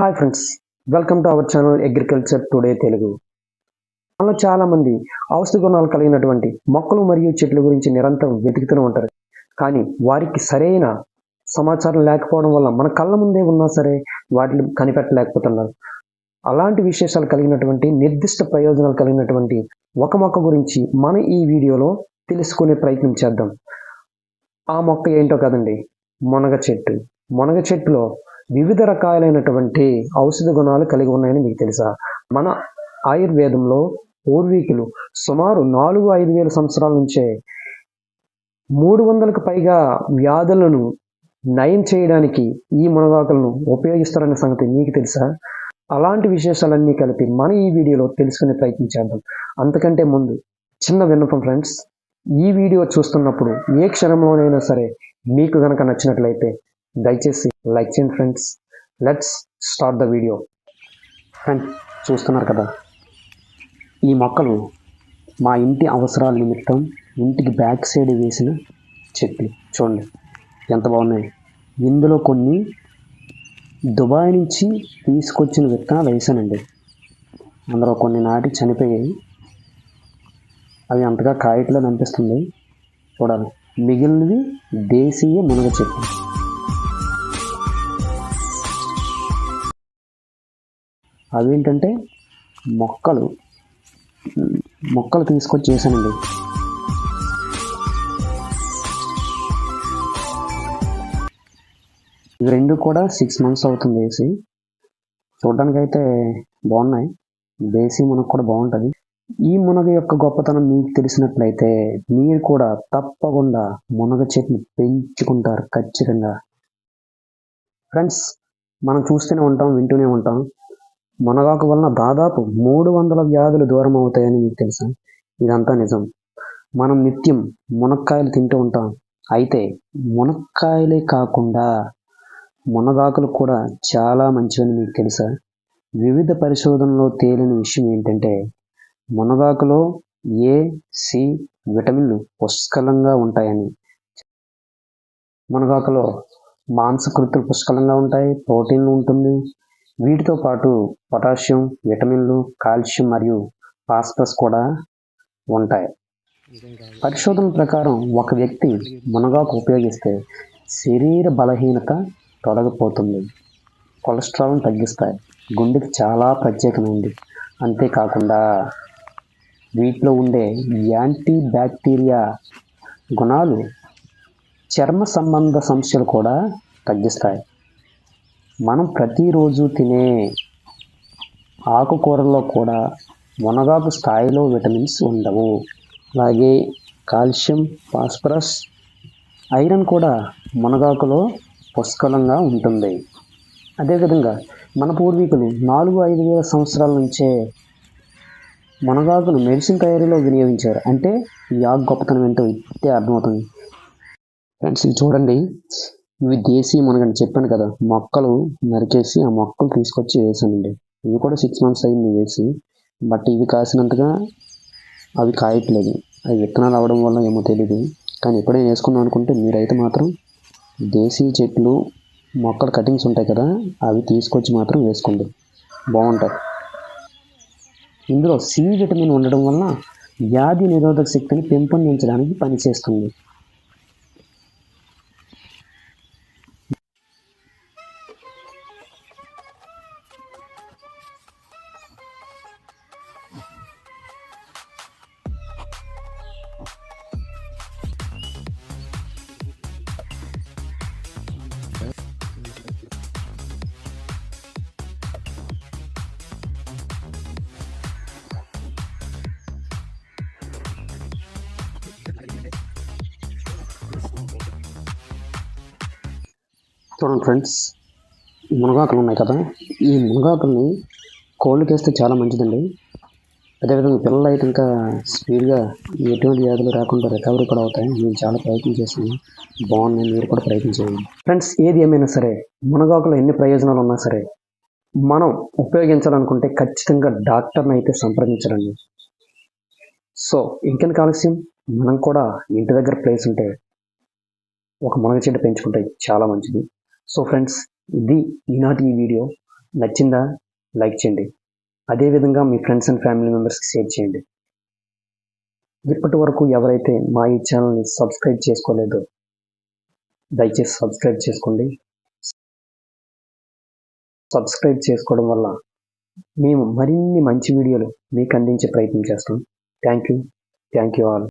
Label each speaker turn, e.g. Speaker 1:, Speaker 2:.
Speaker 1: Hi friends welcome to our channel agriculture today Telugu. మనలో చాలామంది ఔషధ గుణాలు కలిగినటువంటి మొక్కలు మరియు చెట్ల గురించి నిరంతరం వెతుకుతూనే ఉంటారు. కానీ వారికి సరైన సమాచారం లేకపోవడం వల్ల మన కళ్ళ ముందే ఉన్నా సరే వాటిని కనిపెట్టలేకపోతున్నారు. అలాంటి విశేషాలు కలిగినటువంటి నిర్దిష్ట ప్రయోజనాలు కలిగినటువంటి ఒక మొక్క గురించి మన ఈ వీడియోలో తెలుసుకునే ప్రయత్నం చేద్దాం. ఆ మొక్క ఏంటో కదండి మునగ చెట్టు. మునగ చెట్టులో వివిధ రకాలైనటువంటి ఔషధ గుణాలు కలిగి ఉన్నాయని మీకు తెలుసా? మన ఆయుర్వేదంలో పూర్వీకులు సుమారు నాలుగు ఐదు వేల సంవత్సరాల నుంచే మూడు వందలకు పైగా వ్యాధులను నయం చేయడానికి ఈ మునగాకులను ఉపయోగిస్తారనే సంగతి మీకు తెలుసా? అలాంటి విశేషాలన్నీ కలిపి మన ఈ వీడియోలో తెలుసుకునే ప్రయత్నం చేద్దాం. అంతకంటే ముందు చిన్న విన్నపం ఫ్రెండ్స్ ఈ వీడియో చూస్తున్నప్పుడు ఏ క్షణంలోనైనా సరే మీకు కనుక నచ్చినట్లయితే దయచేసి లైక్ చేయండి friends. Let's start the video friend చూస్తున్నారు కదా? ఈ మొక్కలు మా ఇంటి అవసరాల నిమిత్తం ఇంటికి బ్యాక్ సైడ్ వేసిన చెట్లు. చూడండి ఎంత బాగున్నాయి. ఇందులో కొన్ని దుబాయ్ నుంచి తీసుకొచ్చిన విత్తనాలు వేసానండి. అందులో కొన్ని నాటి చనిపోయాయి. అవి అంతగా కాయట్లేదు అనిపిస్తుంది. చూడాలి. మిగిలినవి దేశీయ మునగ చెట్లు. అవేంటంటే మొక్కలు మొక్కలు తీసుకొచ్చి చేశానండి. ఇవి రెండు కూడా సిక్స్ మంత్స్ అవుతుంది వేసి. చూడడానికి అయితే బాగున్నాయి. దేశీ మునగ కూడా బాగుంటుంది. ఈ మునగ యొక్క గొప్పతనం మీకు తెలిసినట్లయితే మీరు కూడా తప్పకుండా మునగ చెట్ని పెంచుకుంటారు ఖచ్చితంగా. ఫ్రెండ్స్ మనం చూస్తూనే ఉంటాం వింటూనే ఉంటాం. మునగాకు వలన దాదాపు మూడు వందల వ్యాధులు దూరం అవుతాయని మీకు తెలుసా? ఇదంతా నిజం. మనం నిత్యం మునక్కాయలు తింటూ ఉంటాం. అయితే మునక్కాయలే కాకుండా మునగాకులు కూడా చాలా మంచివని మీకు తెలుసా? వివిధ పరిశోధనలో తేలిన విషయం ఏంటంటే మునగాకులో ఏ సి విటమిన్లు పుష్కలంగా ఉంటాయని. మునగాకులో మాంసకృతులు పుష్కలంగా ఉంటాయి ప్రోటీన్ ఉంటుంది వీటితో పాటు పొటాషియం విటమిన్లు కాల్షియం మరియు ఫాస్ఫరస్ కూడా ఉంటాయి. పరిశోధన ప్రకారం ఒక వ్యక్తి మునగాకు ఉపయోగిస్తే శరీర బలహీనత తొలగిపోతుంది. కొలెస్ట్రాల్ని తగ్గిస్తాయి. గుండెకి చాలా ప్రత్యేకమైంది అంతేకాకుండా వీటిలో ఉండే యాంటీ బ్యాక్టీరియా గుణాలు చర్మ సంబంధ సమస్యలు కూడా తగ్గిస్తాయి. మనం ప్రతిరోజు తినే ఆకుకూరల్లో కూడా మునగాకు స్థాయిలో విటమిన్స్ ఉండవు. అలాగే కాల్షియం ఫాస్ఫరస్ ఐరన్ కూడా మునగాకులో పుష్కలంగా ఉంటుంది. అదేవిధంగా మన పూర్వీకులు నాలుగు ఐదు వేల సంవత్సరాల నుంచే మునగాకును మెడిసిన్ తయారీలో వినియోగించారు. అంటే ఈ ఆకు గొప్పతనం ఏంటో ఇట్టే అర్థమవుతుంది. ఫ్రెండ్స్ ఇది చూడండి. ఇవి దేశీ మనకంటే చెప్పాను కదా మొక్కలు నరికేసి ఆ మొక్కలు తీసుకొచ్చి వేసానండి. ఇవి కూడా సిక్స్ మంత్స్ అయింది వేసి బట్ ఇవి కాసినంతగా అవి కాయట్లేదు. అవి విత్తనాలు అవడం వల్ల ఏమో తెలియదు కానీ ఎప్పుడైనా వేసుకుందాం అనుకుంటే మీరైతే మాత్రం దేశీ చెట్లు మొక్కలు కటింగ్స్ ఉంటాయి కదా అవి తీసుకొచ్చి మాత్రం వేసుకోండి. బాగుంటాయి. ఇందులో సి విటమిన్ ఉండడం వల్ల వ్యాధి నిరోధక శక్తిని పెంపొందించడానికి పనిచేస్తుంది. చూడండి ఫ్రెండ్స్ మునగాకులు ఉన్నాయి కదా. ఈ మునగాకుల్ని కోళ్ళకి వేస్తే చాలా మంచిదండి. అదేవిధంగా పిల్లలు అయితే ఇంకా స్పీడ్గా ఎటువంటి వ్యాధులు రాకుండా రికవరీ కూడా అవుతాయి. మేము చాలా ప్రయత్నం చేశాను బాగుంది మీరు కూడా ప్రయత్నం చేయండి. ఫ్రెండ్స్ ఏది ఏమైనా సరే మునగాకులో ఎన్ని ప్రయోజనాలు ఉన్నా సరే మనం ఉపయోగించాలనుకుంటే ఖచ్చితంగా డాక్టర్ని అయితే సంప్రదించాలండి సో ఇంకెన్ కాలుష్యం? మనం కూడా ఇంటి దగ్గర ప్లేస్ ఉంటే ఒక మునగ చెట్టు పెంచుకుంటే చాలా మంచిది. సో ఫ్రెండ్స్ ఇది ఈనాటి ఈ వీడియో. నచ్చిందా? లైక్ చేయండి. అదేవిధంగా మీ ఫ్రెండ్స్ అండ్ ఫ్యామిలీ మెంబర్స్కి షేర్ చేయండి. ఇప్పటి వరకు ఎవరైతే మా ఈ ఛానల్ని సబ్స్క్రైబ్ చేసుకోలేదో దయచేసి సబ్స్క్రైబ్ చేసుకోండి. సబ్స్క్రైబ్ చేసుకోవడం వల్ల మేము మరిన్ని మంచి వీడియోలు మీకు అందించే ప్రయత్నం చేస్తాం. Thank you thank you all